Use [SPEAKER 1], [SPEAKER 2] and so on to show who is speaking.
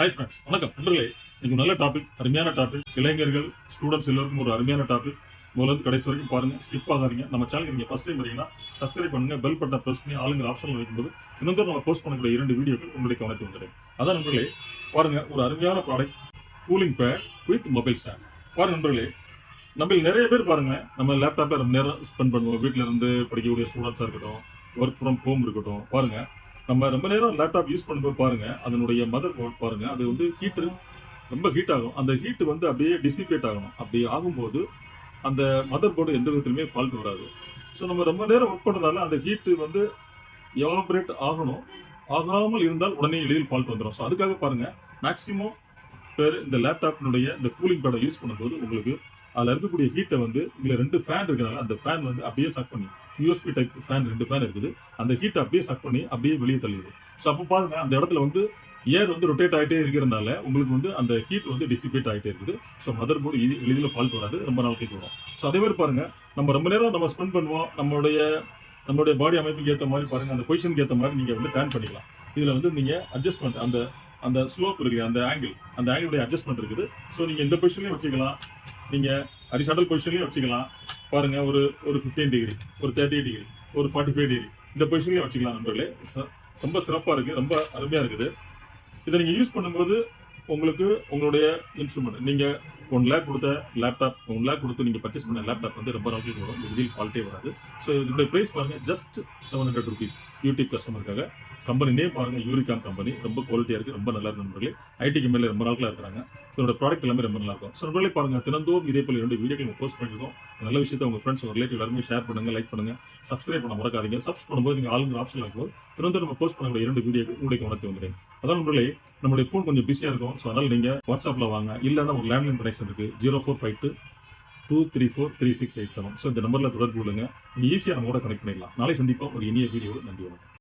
[SPEAKER 1] Hi friends வணக்கம். நண்பர்களே இன்னைக்கு நல்ல டாபிக் அருமையான டாபிக் இளைஞர்கள் ஸ்டூடெண்ட்ஸ் எல்லோருக்கும் ஒரு அருமையான டாபிக் முதல்ல கடைசி வரைக்கும் பாருங்க. ஸ்கிப் ஆகாதீங்க. நம்ம சேனலுக்கு நீங்கள் ஃபஸ்ட் டைம் வரீங்கன்னா சப்ஸ்கிரைப் பண்ணுங்க பெல் பட்டன் ப்ரெஸ் பண்ணி ஆளுங்கிற ஆப்ஷன் வைக்கும்போது இன்னும் நம்ம போஸ்ட் பண்ணக்கூடிய இரண்டு வீடியோக்கள் உங்களுடைய கவனத்தை வந்துடும். அதான் நண்பர்களே பாருங்க ஒரு அருமையான product cooling pad with mobile stand பாருங்க நண்பர்களே நம்ம நிறைய பேர் பாருங்க நம்ம லேப்டாப்ல நேரம் ஸ்பெண்ட் பண்ணுவோம். வீட்டில இருந்து படிக்கக்கூடிய ஸ்டூடெண்ட்ஸாக இருக்கட்டும் ஒர்க் ஃப்ரம் ஹோம் இருக்கட்டும். பாருங்க நம்ம ரொம்ப நேரம் லேப்டாப் யூஸ் பண்ணும்போது பாருங்க அதனுடைய மதர் போர்ட் பாருங்க அது வந்து ஹீட்டு ரொம்ப ஹீட் ஆகும். அந்த ஹீட் வந்து அப்படியே டிசிபேட் ஆகணும். அப்படி ஆகும்போது அந்த மதர் போர்டு எந்த விதத்துலையுமே ஃபால்ட் வராது. ஸோ நம்ம ரொம்ப நேரம் ஒர்க் பண்ணுறதால அந்த ஹீட்டு வந்து எவாபரேட் ஆகணும். ஆகாமல் இருந்தால் உடனே எளிதில் ஃபால்ட் வந்துடும் ஸோ அதுக்காக பாருங்கள் மேக்ஸிமம் பேர் இந்த லேப்டாப்பினுடைய இந்த கூலிங் பேடை யூஸ் பண்ணும்போது உங்களுக்கு அதில் இருக்கக்கூடிய ஹீட்டை வந்து இதில் ரெண்டு ஃபேன் இருக்கிறனால அந்த ஃபேன் வந்து அப்படியே சக் பண்ணி யூஎஸ்பி டைப் ஃபேன் ரெண்டு ஃபேன் இருக்குது. அந்த ஹீட்டை அப்படியே சக் பண்ணி அப்படியே வெளியே தள்ளிடுது. ஸோ அப்போ பாருங்க அந்த இடத்துல வந்து ஏர் வந்து ரொட்டேட் ஆகிட்டே இருக்கிறனால உங்களுக்கு வந்து அந்த ஹீட் வந்து டிசிபேட் ஆகிட்டே இருக்குது. ஸோ மதர் போர்டு எளிதில் ஃபால்ட் வராது. ரொம்ப நாளைக்கு வரும். ஸோ அதே மாதிரி பாருங்க நம்ம ரொம்ப நேரம் நம்ம ஸ்பெண்ட் பண்ணுவோம். நம்மளுடைய நம்மளுடைய பாடி அமைப்புக்கு ஏற்ற மாதிரி பாருங்க அந்த பொசிஷனுக்கு ஏற்ற மாதிரி நீங்கள் வந்து டேன் பண்ணிக்கலாம். இதில் வந்து நீங்கள் அட்ஜஸ்ட்மெண்ட் அந்த அந்த ஸ்லோப் இருக்குது அந்த ஆங்கிள் அந்த ஆங்கிளுடைய அட்ஜஸ்ட்மெண்ட் இருக்குது. ஸோ நீங்கள் இந்த பொசிஷன்லேயும் வச்சுக்கலாம். நீங்கள் ஹரிசாண்டல் பொசிஷன்லையும் வச்சுக்கலாம். பாருங்கள் ஒரு ஒரு ஃபிஃப்டீன் டிகிரி ஒரு தேர்ட்டி டிகிரி ஒரு ஃபார்ட்டி ஃபைவ் டிகிரி இந்த பொசிஷன்லையும் வச்சுக்கலாம் நண்பர்களே. ச- ரொம்ப சிறப்பாக இருக்குது ரொம்ப அருமையாக இருக்குது. இதை நீங்கள் யூஸ் பண்ணும்போது உங்களுக்கு உங்களுடைய இன்ஸ்ட்ருமெண்ட் நீங்கள் ஒன் லேக் கொடுத்த லேப்டாப் ஒன் லேக் கொடுத்து நீங்கள் பர்ச்சேஸ் பண்ண லேப்டாப் வந்து ரொம்ப நாளைக்கு வரும். இதில் ஃபால்ட்டே வராது. ஸோ இதனுடைய ப்ரைஸ் பாருங்கள் just seven hundred rupees YouTube கஸ்டமருக்காக company name பாருங்க யூரிகாம் கம்பெனி ரொம்ப குவாலிட்டியாக இருக்குது ரொம்ப நல்லா இருக்கு நண்பர்களே. ஐடி கம்பெனியில் ரொம்ப நாட்களாக இருக்கிறாங்க. இதோட ப்ராடக்ட் எல்லாமே ரொம்ப நல்லா இருக்கும். ஸோ நண்பர்களே பாருங்க தினந்தோறும் இதே போல ரெண்டு வீடியோக்கள் நம்ம போஸ்ட் பண்ணிருக்கோம் நல்ல விஷயத்தை உங்க ஃப்ரெண்ட்ஸ் உங்க ரிலேட்டிவ் எல்லாருமே ஷேர் பண்ணுங்க லைக் பண்ணுங்க. சப்ஸ்கிரைப் பண்ண மறக்காதீங்க. சப்ஸ் பண்ணும்போது நீங்கள் ஆளுங்க ஆப்ஷன் இருக்கும். தினந்தோறும் நம்ம போஸ்ட் பண்ணக்கூடிய இரண்டு வீடியோக்கள் உங்களுக்கு கவனத்தை வந்துடுறேன் அதான் நண்பர்களே நம்மளுடைய ஃபோன் கொஞ்சம் பிஸியாக இருக்கும். ஸோ அதனால் நீங்கள் வாட்ஸ்அப்பில் வாங்க. இல்லைன்னா ஒரு லேண்ட்லைன் கனெக்ஷன் இருக்குது zero four five two two three four three six eight seven so இந்த நம்பரில் தொடர்பு கொள்ளுங்க. நீங்கள் ஈஸியாக நம்ம கூட கனெக்ட் பண்ணிடலாம் நாளை சந்திப்போம். ஒரு இனிய வீடியோ நன்றி வணக்கம்.